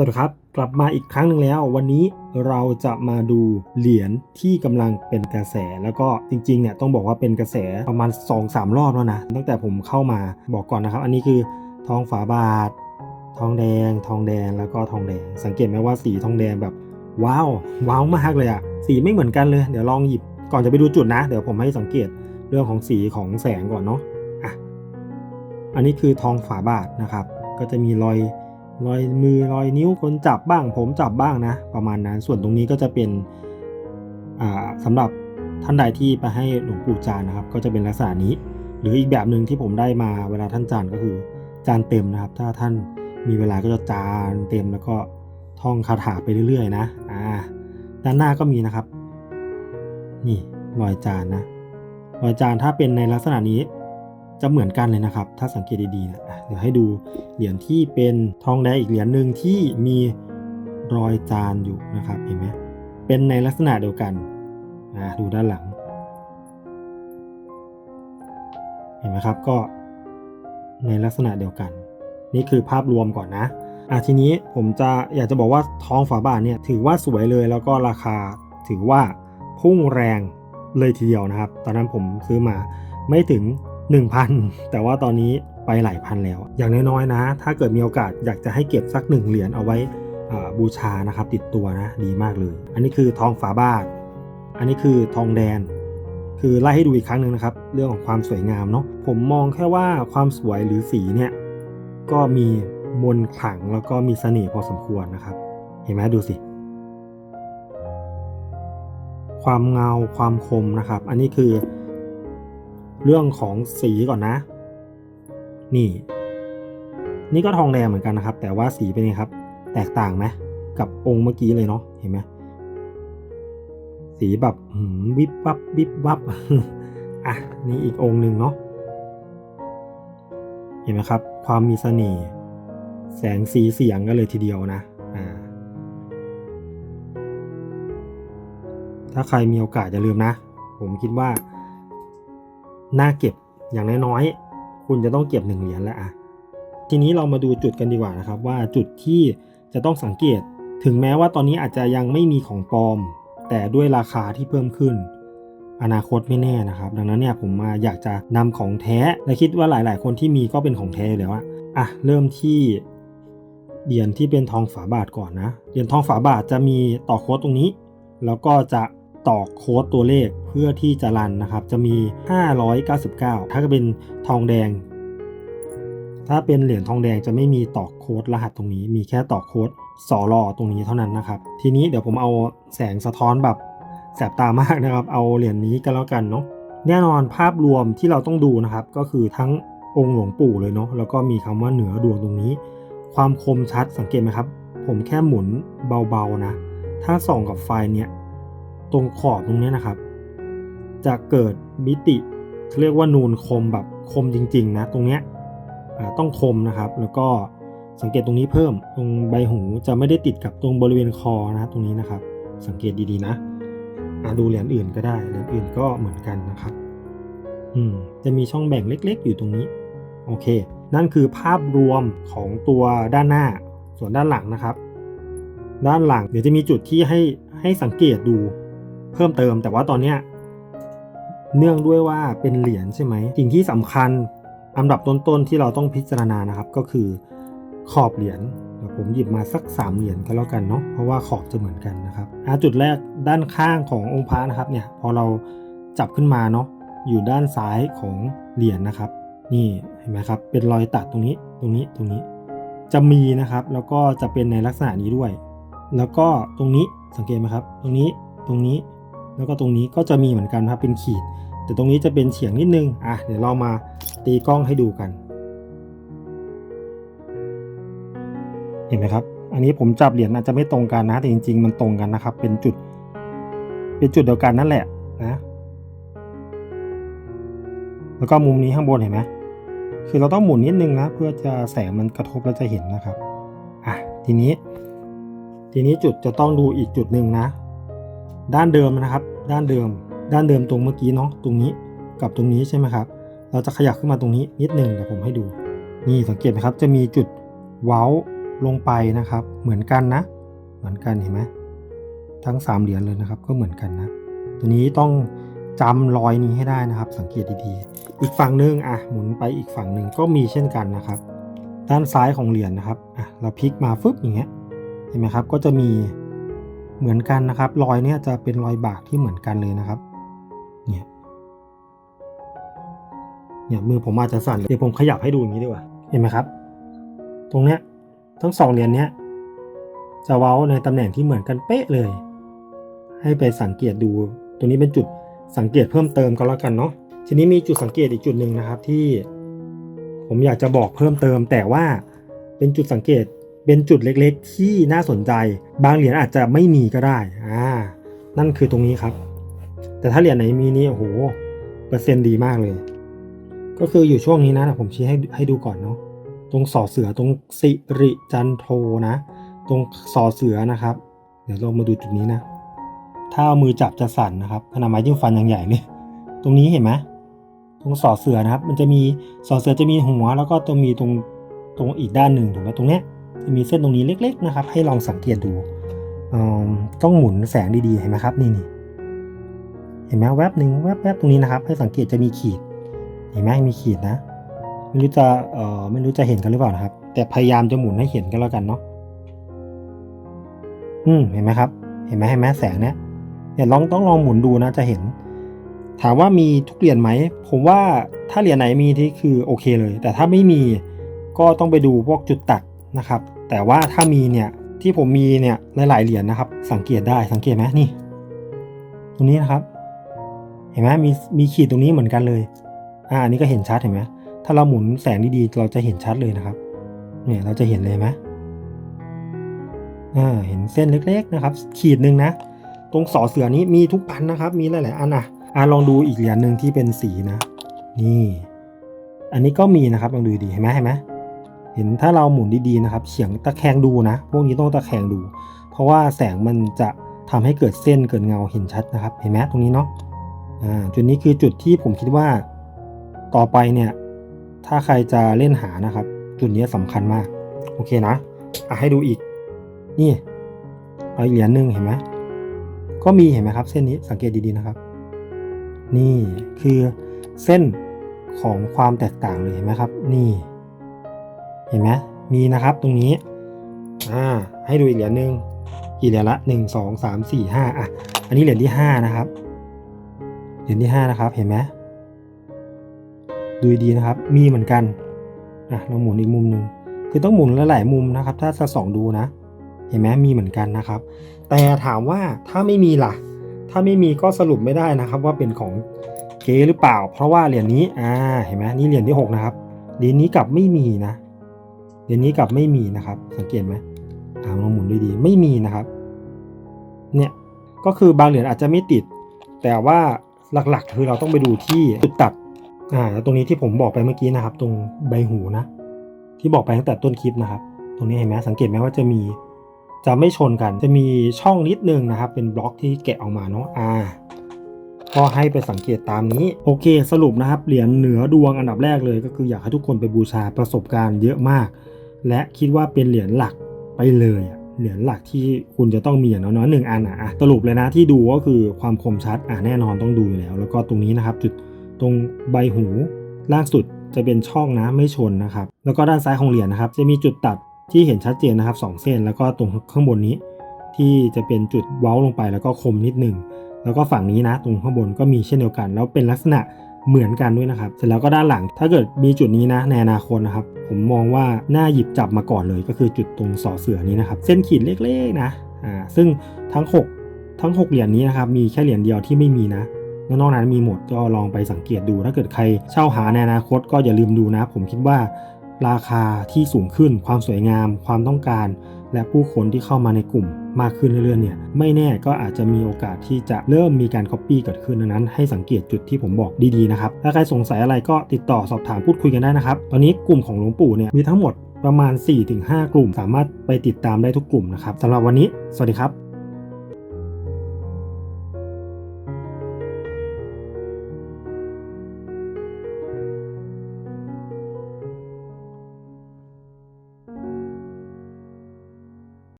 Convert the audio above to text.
วัสดีครับกลับมาอีกครั้งหนึ่งแล้ว วันนี้เราจะมาดูเหรียญที่กำลังเป็นกระแส แล้วก็จริงๆเนี่ยต้องบอกว่าเป็นกระแสประมาณ 2-3 รอบแล้วนะตั้งแต่ผมเข้ามาบอกก่อนนะครับ อันนี้คือทองฝาบาท ทองแดง ทองแดงแล้วก็ทองแดง สังเกตไหมว่าสีทองแดงแบบ ว้าวว้าวมากเลยอะสีไม่เหมือนกันเลยเดี๋ยวลองหยิบก่อนจะไปดูจุดนะ เดี๋ยวผมให้สังเกตเรื่องของสีของแสงก่อนเนาะอะอันนี้คือทองฝาบาทนะครับ ก็จะมีรอย รอยมือรอยนิ้วคนจับบ้าง ผมจับบ้างนะ ประมาณนั้น ส่วนตรงนี้ก็จะเป็นอ่าสำหรับท่านใดที่ไปให้หลวงปู่จานนะครับ ก็จะเป็นลักษณะนี้ หรืออีกแบบหนึ่งที่ผมได้มาเวลาท่านจานก็คือจานเต็มนะครับ ถ้าท่านมีเวลาก็จะจานเต็มแล้วก็ท่องคาถาไปเรื่อย ๆ นะอ่าด้านหน้าก็มีนะครับ นี่รอยจานนะรอยจานถ้าเป็นในลักษณะนี้ จะเหมือนกันเลยนะครับ ถ้าสังเกตดีๆนะเดี๋ยวให้ดูเหรียญที่เป็นทองแดงอีกเหรียญหนึ่งที่มีรอยจานอยู่นะครับเห็นไหมเป็นในลักษณะเดียวกันอะดูด้านหลัง เห็นไหมครับก็ในลักษณะเดียวกัน นี่คือภาพรวมก่อนนะอะทีนี้ผมจะอยากจะบอกว่าทองฝาบาทเนี่ยถือว่าสวยเลยแล้วก็ราคาถือว่าพุ่งแรงเลยทีเดียวนะครับ ตอนนั้นผมซื้อมาไม่ถึง 1,000 แต่ว่าตอนนี้ไปหลายพันแล้ว อย่างน้อยๆนะ ถ้าเกิดมีโอกาสอยากจะให้เก็บสักหนึ่งเหรียญเอาไว้บูชานะครับติดตัวนะดีมากเลย อันนี้คือทองฝาบาท อันนี้คือทองแดงคือไล่ให้ดูอีกครั้งหนึ่งนะครับ เรื่องของความสวยงามเนาะผมมองแค่ว่าความสวยหรือสีเนี่ยก็มีมนขลังแล้วก็มีเสน่ห์พอสมควรนะครับ เห็นไหมดูสิ ความเงาความคมนะครับ อันนี้คือ เรื่องของสีก่อนนะ นี่ นี่ก็ทองแดงเหมือนกันนะครับ แต่ว่าสีเป็นไงครับ แตกต่างไหมกับองค์เมื่อกี้เลยเนาะเห็นไหมสีแบบวิบวับวิบวับอะนี่อีกองค์หนึ่งเนาะเห็นไหมครับ ความมีเสน่ห์แสงสีเสียงกันเลยทีเดียวนะอ่าถ้าใครมีโอกาสอย่าลืมนะ ผมคิดว่า น่าเก็บอย่างน้อยๆคุณจะต้องเก็บหนึ่งเหรียญแล้วอะทีนี้เรามาดูจุดกันดีกว่านะครับ ว่าจุดที่จะต้องสังเกต ถึงแม้ว่าตอนนี้อาจจะยังไม่มีของปลอม แต่ด้วยราคาที่เพิ่มขึ้น อนาคตไม่แน่นะครับ ดังนั้นเนี่ยผมมาอยากจะนำของแท้และคิดว่าหลาย ๆ คนที่มีก็เป็นของแท้อยู่แล้วอะอะเริ่มที่เหรียญที่เป็นทองฝาบาทก่อนนะเหรียญทองฝาบาทจะมีต่อโค้ดตรงนี้ แล้วก็จะ ต่อโค้ดตัวเลขเพื่อที่จะรันนะครับ จะมี 599 ถ้าเป็นทองแดง ถ้าเป็นเหรียญทองแดงจะไม่มีต่อโค้ดรหัสตรงนี้ มีแค่ต่อโค้ดสอรอตรงนี้เท่านั้นนะครับ ทีนี้เดี๋ยวผมเอาแสงสะท้อนแบบแสบตามากนะครับ เอาเหรียญนี้ก็แล้วกันเนาะแน่นอนภาพรวมที่เราต้องดูนะครับ ก็คือทั้งองค์หลวงปู่เลยเนาะแล้วก็มีคำว่าเหนือดวงตรงนี้ ความคมชัดสังเกตไหมครับ ผมแค่หมุนเบาๆนะ ถ้าส่องกับไฟเนี่ย ตรงขอบตรงนี้นะครับ จะเกิดมิติเขาเรียกว่านูนคมแบบคมจริงๆนะตรงเนี้ยต้องคมนะครับ แล้วก็สังเกตตรงนี้เพิ่มตรงใบหูจะไม่ได้ติดกับตรงบริเวณคอนะตรงนี้นะครับ สังเกตดีๆนะอาดูเหรียญอื่นก็ได้เหรียญอื่นก็เหมือนกันนะครับ อืมจะมีช่องแบ่งเล็กๆ อยู่ตรงนี้ โอเค นั่นคือภาพรวมของตัวด้านหน้า ส่วนด้านหลังนะครับ ด้านหลังเดี๋ยวจะมีจุดที่ให้ให้สังเกตดู เพิ่มเติม แต่ว่าตอนเนี้ยเนื่องด้วยว่าเป็นเหรียญใช่ไหมสิ่งที่สำคัญอันดับต้นๆที่เราต้องพิจารณานะครับ ก็คือขอบเหรียญเดี๋ยวผมหยิบมาสัก 3 เหรียญก็แล้วกันเนาะเพราะว่าขอบจะเหมือนกันนะครับจุดแรกด้านข้างขององค์พระนะครับเนี่ยพอเราจับขึ้นมาเนาะอยู่ด้านซ้ายของเหรียญนะครับ นี่เห็นไหมครับเป็นรอยตัดตรงนี้ตรงนี้ตรงนี้ จะมีนะครับ แล้วก็จะเป็นในลักษณะนี้ด้วย แล้วก็ตรงนี้สังเกตไหมครับ ตรงนี้ตรงนี้ แล้วก็ตรงนี้ก็จะมีเหมือนกันครับเป็นขีด แต่ตรงนี้จะเป็นเฉียงนิดนึงอะเดี๋ยวเรามาตีกล้องให้ดูกัน เห็นไหมครับ อันนี้ผมจับเหรียญอาจจะไม่ตรงกันนะ แต่จริง ๆ มันตรงกันนะครับ เป็นจุด เป็นจุดเดียวกันนั่นแหละนะแล้วก็มุมนี้ข้างบนเห็นไหมคือเราต้องหมุนนิดนึงนะ เพื่อจะแสงมันกระทบแล้วจะเห็นนะครับอะทีนี้ ทีนี้จุดจะต้องดูอีกจุดหนึ่งนะ ด้านเดิมนะครับ ด้านเดิม ด้านเดิมตรงเมื่อกี้เนาะตรงนี้กับตรงนี้ใช่ไหมครับ เราจะขยับขึ้นมาตรงนี้นิดหนึ่งเดี๋ยวผมให้ดู นี่สังเกตไหมครับ จะมีจุดเว้าลงไปนะครับ เหมือนกันนะ เหมือนกันเห็นไหมทั้งสามเหรียญเลยนะครับ ก็เหมือนกันนะ ตัวนี้ต้องจำรอยนี้ให้ได้นะครับ สังเกตดีๆ อีกฝั่งหนึงอะหมุนไปอีกฝั่งหนึ่งก็มีเช่นกันนะครับ ด้านซ้ายของเหรียญนะครับอะเราพลิกมาฟึบอย่างเงี้ยเห็นไหมครับ ก็จะมี เหมือนกันนะครับ รอยเนี้ยจะเป็นรอยบากที่เหมือนกันเลยนะครับ เนี่ย เนี่ยมือผมอาจจะสั่นเดี๋ยวผมขยับให้ดูอย่างนี้ดีกว่า เห็นไหมครับ ตรงเนี้ยทั้งสองเหรียญเนี้ยจะเว้าในตำแหน่งที่เหมือนกันเป๊ะเลย ให้ไปสังเกตดูตัวนี้เป็นจุดสังเกตเพิ่มเติมก็แล้วกันเนาะ ทีนี้มีจุดสังเกตอีกจุดหนึ่งนะครับที่ ผมอยากจะบอกเพิ่มเติมแต่ว่าเป็นจุดสังเกต เป็นจุดเล็กๆ ที่น่าสนใจ บางเหรียญอาจจะไม่มีก็ได้อ่านั่นคือตรงนี้ครับ แต่ถ้าเหรียญไหนมีนี่โอ้โหเปอร์เซ็นต์ดีมากเลย ก็คืออยู่ช่วงนี้นะผมชี้ให้ให้ดูก่อนเนาะตรงสอเสือตรงสิริจันโทนะ ตรงสอเสือนะครับ เดี๋ยวเรามาดูจุดนี้นะ ถ้าเอามือจับจะสั่นนะครับขนาดไม้จิ้มฟันยังใหญ่เลยตรงนี้เห็นไหมตรงสอเสือนะครับ มันจะมีสอเสือจะมีหัว แล้วก็ตรงมีตรงตรงอีกด้านหนึ่งถูกไหมตรงเนี้ย จะมีเส้นตรงนี้เล็ก ๆ นะครับ ให้ลองสังเกตดูต้องหมุนแสงดีๆเห็นไหมครับนี่นี่เห็นไหมแวบหนึ่งแวบแวบตรงนี้นะครับ ให้สังเกตจะมีขีด เห็นไหมมีขีดนะ ไม่รู้จะเอ่อไม่รู้จะเห็นกันหรือเปล่านะครับ แต่พยายามจะหมุนให้เห็นกันแล้วกันเนาะอืมเห็นไหมครับ เห็นไหมเห็นไหมแสงเนี้ยเนี่ยลองต้องลองหมุนดูนะจะเห็น ถามว่ามีทุกเหรียญไหม ผมว่าถ้าเหรียญไหนมีที่คือโอเคเลย แต่ถ้าไม่มีก็ต้องไปดูพวกจุดตัด นะครับ แต่ว่าถ้ามีเนี่ยที่ผมมีเนี่ยหลายๆเหรียญนะครับ สังเกตได้สังเกตไหมนี่ ตรงนี้นะครับ เห็นไหมมีมีขีดตรงนี้เหมือนกันเลย อ่าอันนี้ก็เห็นชัดเห็นไหมถ้าเราหมุนแสงดีๆเราจะเห็นชัดเลยนะครับ เนี่ยเราจะเห็นเลยไหมอ่าเห็นเส้นเล็กๆนะครับ ขีดหนึ่งนะ ตรงสอเสือนี้มีทุกอันนะครับ มีหลายๆอันอะอ่าลองดูอีกเหรียญหนึ่งที่เป็นสีนะ นี่ อันนี้ก็มีนะครับลองดูดีเห็นไหมเห็นไหม เห็นถ้าเราหมุนดีๆนะครับเฉียงตะแคงดูนะ พวกนี้ต้องตะแคงดู เพราะว่าแสงมันจะทำให้เกิดเส้นเกิดเงาเห็นชัดนะครับ เห็นไหมตรงนี้เนาะอ่าจุดนี้คือจุดที่ผมคิดว่าต่อไปเนี่ยถ้าใครจะเล่นหานะครับ จุดนี้สำคัญมาก โอเคนะอะให้ดูอีก นี่เอาอีกเหรียญหนึ่งเห็นไหมก็มีเห็นไหมครับ เส้นนี้สังเกตดีๆนะครับ นี่คือเส้นของความแตกต่างเลยเห็นไหมครับ นี่ เห็นไหมมีนะครับตรงนี้อ่าให้ดูอีกเหรียญหนึ่งกี่เหรียญละหนึ่งสองสามสี่ห้าอะ อันนี้เหรียญที่ห้านะครับ เหรียญที่ห้านะครับเห็นไหมดูดีนะครับ มีเหมือนกันอะเราหมุนอีกมุมหนึ่งคือต้องหมุนหลายๆมุมนะครับ ถ้าจะส่องดูนะ เห็นไหมมีเหมือนกันนะครับ แต่ถามว่าถ้าไม่มีล่ะ ถ้าไม่มีก็สรุปไม่ได้นะครับ ว่าเป็นของเก๊หรือเปล่า เพราะว่าเหรียญนี้อ่าเห็นไหมนี่เหรียญที่หกนะครับเหรียญนี้กลับไม่มีนะ เหรียญนี้กลับไม่มีนะครับ สังเกตไหมอ่าลองหมุนดีๆไม่มีนะครับ เนี่ยก็คือบางเหรียญอาจจะไม่ติด แต่ว่าหลักๆ คือเราต้องไปดูที่จุดตัดอ่าแล้วตรงนี้ที่ผมบอกไปเมื่อกี้นะครับ ตรงใบหูนะ ที่บอกไปตั้งแต่ต้นคลิปนะครับ ตรงนี้เห็นไหมสังเกตไหมว่าจะมีจะไม่ชนกัน จะมีช่องนิดนึงนะครับ เป็นบล็อกที่แกะออกมาเนาะอ่าก็ให้ไปสังเกตตามนี้ โอเค สรุปนะครับเหรียญเหนือดวงอันดับแรกเลย ก็คืออยากให้ทุกคนไปบูชาประสบการณ์เยอะมาก และคิดว่าเป็นเหรียญหลักไปเลยอะเหรียญหลักที่คุณจะต้องมีอย่างน้อยๆหนึ่งอันอะอะสรุปเลยนะที่ดูก็คือความคมชัดอะแน่นอนต้องดูอยู่แล้ว แล้วก็ตรงนี้นะครับ จุดตรงใบหูล่างสุดจะเป็นช่องนะไม่ชนนะครับ แล้วก็ด้านซ้ายของเหรียญนะครับ จะมีจุดตัดที่เห็นชัดเจนนะครับสองเส้น แล้วก็ตรงข้างบนนี้ ที่จะเป็นจุดเว้าลงไปแล้วก็คมนิดหนึ่งแล้วก็ฝั่งนี้นะ ตรงข้างบนก็มีเช่นเดียวกัน แล้วเป็นลักษณะ เหมือนกันด้วยนะครับ เสร็จแล้วก็ด้านหลัง ถ้าเกิดมีจุดนี้นะในอนาคตนะครับ ผมมองว่าน่าหยิบจับมาก่อนเลยก็คือจุดตรงสอเสือนี้นะครับ เส้นขีดเล็กๆนะ อ่า ซึ่งทั้ง 6 ทั้ง 6 เหรียญนี้นะครับ มีแค่เหรียญเดียวที่ไม่มีนะนอกนั้นมีหมดก็ลองไปสังเกตดู ถ้าเกิดใครเช่าหาในอนาคตก็อย่าลืมดูนะ ผมคิดว่า ราคาที่สูงขึ้น ความสวยงาม ความต้องการ และผู้คนที่เข้ามาในกลุ่มมากขึ้นเรื่อยๆเนี่ยไม่แน่ก็อาจจะมีโอกาสที่จะเริ่มมีการ Copy เกิดขึ้นดังนั้น ให้สังเกตจุดที่ผมบอกดีๆนะครับถ้าใครสงสัยอะไรก็ติดต่อสอบถามพูดคุยกันได้นะครับ ตอนนี้กลุ่มของหลวงปู่เนี่ยมีทั้งหมดประมาณ 4-5 กลุ่ม สามารถไปติดตามได้ทุกกลุ่มนะครับสำหรับวันนี้ สวัสดีครับ